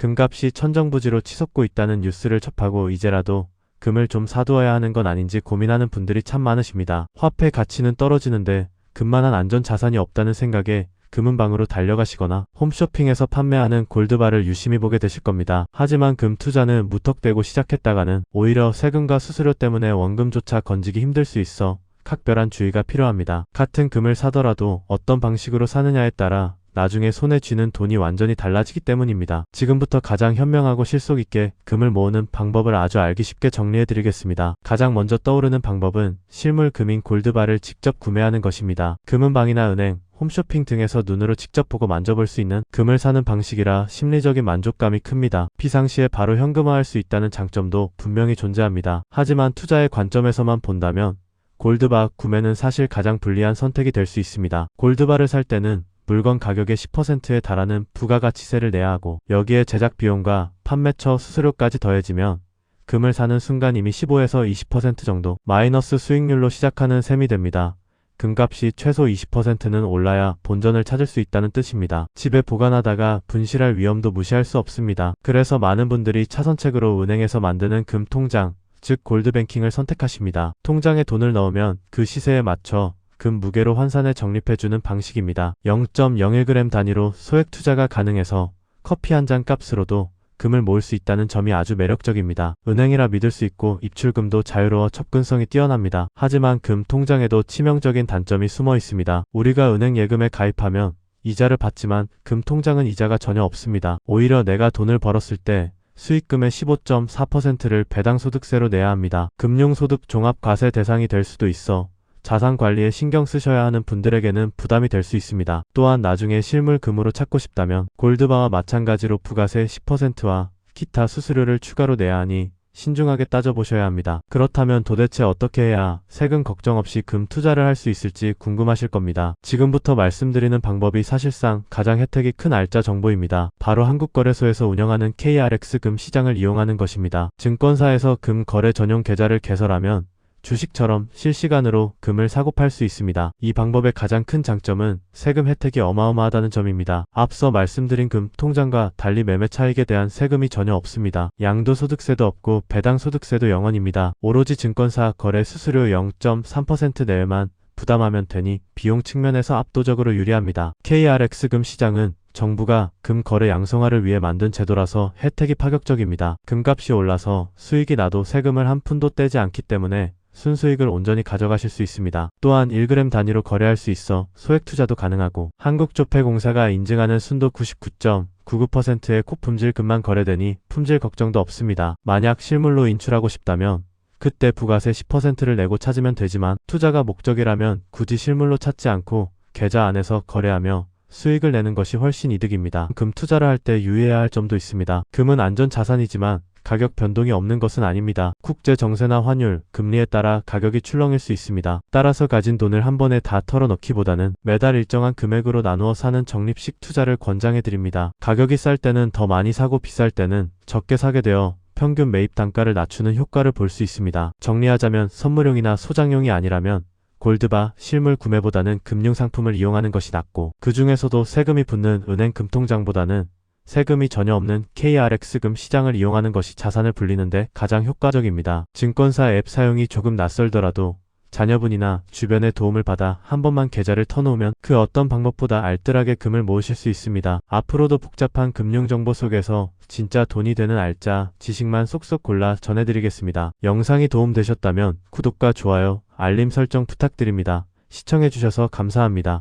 금값이 천정부지로 치솟고 있다는 뉴스를 접하고 이제라도 금을 좀 사두어야 하는 건 아닌지 고민하는 분들이 참 많으십니다. 화폐 가치는 떨어지는데 금만한 안전 자산이 없다는 생각에 금은방으로 달려가시거나 홈쇼핑에서 판매하는 골드바를 유심히 보게 되실 겁니다. 하지만 금 투자는 무턱대고 시작했다가는 오히려 세금과 수수료 때문에 원금조차 건지기 힘들 수 있어 각별한 주의가 필요합니다. 같은 금을 사더라도 어떤 방식으로 사느냐에 따라 나중에 손에 쥐는 돈이 완전히 달라지기 때문입니다. 지금부터 가장 현명하고 실속 있게 금을 모으는 방법을 아주 알기 쉽게 정리해 드리겠습니다. 가장 먼저 떠오르는 방법은 실물 금인 골드바를 직접 구매하는 것입니다. 금은방이나 은행, 홈쇼핑 등에서 눈으로 직접 보고 만져볼 수 있는 금을 사는 방식이라 심리적인 만족감이 큽니다. 비상시에 바로 현금화할 수 있다는 장점도 분명히 존재합니다. 하지만 투자의 관점에서만 본다면 골드바 구매는 사실 가장 불리한 선택이 될 수 있습니다. 골드바를 살 때는 물건 가격의 10%에 달하는 부가가치세를 내야 하고 여기에 제작 비용과 판매처 수수료까지 더해지면 금을 사는 순간 이미 15에서 20% 정도 마이너스 수익률로 시작하는 셈이 됩니다. 금값이 최소 20%는 올라야 본전을 찾을 수 있다는 뜻입니다. 집에 보관하다가 분실할 위험도 무시할 수 없습니다. 그래서 많은 분들이 차선책으로 은행에서 만드는 금 통장, 즉 골드뱅킹을 선택하십니다. 통장에 돈을 넣으면 그 시세에 맞춰 금 무게로 환산해 적립해주는 방식입니다. 0.01g 단위로 소액 투자가 가능해서 커피 한 잔 값으로도 금을 모을 수 있다는 점이 아주 매력적입니다. 은행이라 믿을 수 있고 입출금도 자유로워 접근성이 뛰어납니다. 하지만 금 통장에도 치명적인 단점이 숨어 있습니다. 우리가 은행 예금에 가입하면 이자를 받지만 금 통장은 이자가 전혀 없습니다. 오히려 내가 돈을 벌었을 때 수익금의 15.4%를 배당소득세로 내야 합니다. 금융소득 종합과세 대상이 될 수도 있어 자산 관리에 신경 쓰셔야 하는 분들에게는 부담이 될 수 있습니다. 또한 나중에 실물 금으로 찾고 싶다면 골드바와 마찬가지로 부가세 10%와 기타 수수료를 추가로 내야 하니 신중하게 따져보셔야 합니다. 그렇다면 도대체 어떻게 해야 세금 걱정 없이 금 투자를 할 수 있을지 궁금하실 겁니다. 지금부터 말씀드리는 방법이 사실상 가장 혜택이 큰 알짜 정보입니다. 바로 한국거래소에서 운영하는 KRX 금 시장을 이용하는 것입니다. 증권사에서 금 거래 전용 계좌를 개설하면 주식처럼 실시간으로 금을 사고 팔 수 있습니다. 이 방법의 가장 큰 장점은 세금 혜택이 어마어마하다는 점입니다. 앞서 말씀드린 금 통장과 달리 매매 차익에 대한 세금이 전혀 없습니다. 양도소득세도 없고 배당소득세도 0원입니다. 오로지 증권사 거래 수수료 0.3% 내외만 부담하면 되니 비용 측면에서 압도적으로 유리합니다. KRX 금 시장은 정부가 금 거래 양성화를 위해 만든 제도라서 혜택이 파격적입니다. 금값이 올라서 수익이 나도 세금을 한 푼도 떼지 않기 때문에 순수익을 온전히 가져가실 수 있습니다. 또한 1g 단위로 거래할 수 있어 소액 투자도 가능하고 한국조폐공사가 인증하는 순도 99.99%의 고품질 금만 거래되니 품질 걱정도 없습니다. 만약 실물로 인출하고 싶다면 그때 부가세 10%를 내고 찾으면 되지만 투자가 목적이라면 굳이 실물로 찾지 않고 계좌 안에서 거래하며 수익을 내는 것이 훨씬 이득입니다. 금 투자를 할 때 유의해야 할 점도 있습니다. 금은 안전 자산이지만 가격 변동이 없는 것은 아닙니다. 국제 정세나 환율, 금리에 따라 가격이 출렁일 수 있습니다. 따라서 가진 돈을 한 번에 다 털어넣기보다는 매달 일정한 금액으로 나누어 사는 적립식 투자를 권장해 드립니다. 가격이 쌀 때는 더 많이 사고 비쌀 때는 적게 사게 되어 평균 매입 단가를 낮추는 효과를 볼 수 있습니다. 정리하자면 선물용이나 소장용이 아니라면 골드바 실물 구매보다는 금융 상품을 이용하는 것이 낫고 그 중에서도 세금이 붙는 은행 금통장보다는 세금이 전혀 없는 KRX금 시장을 이용하는 것이 자산을 불리는데 가장 효과적입니다. 증권사 앱 사용이 조금 낯설더라도 자녀분이나 주변의 도움을 받아 한 번만 계좌를 터놓으면 그 어떤 방법보다 알뜰하게 금을 모으실 수 있습니다. 앞으로도 복잡한 금융정보 속에서 진짜 돈이 되는 알짜 지식만 쏙쏙 골라 전해드리겠습니다. 영상이 도움되셨다면 구독과 좋아요, 알림 설정 부탁드립니다. 시청해주셔서 감사합니다.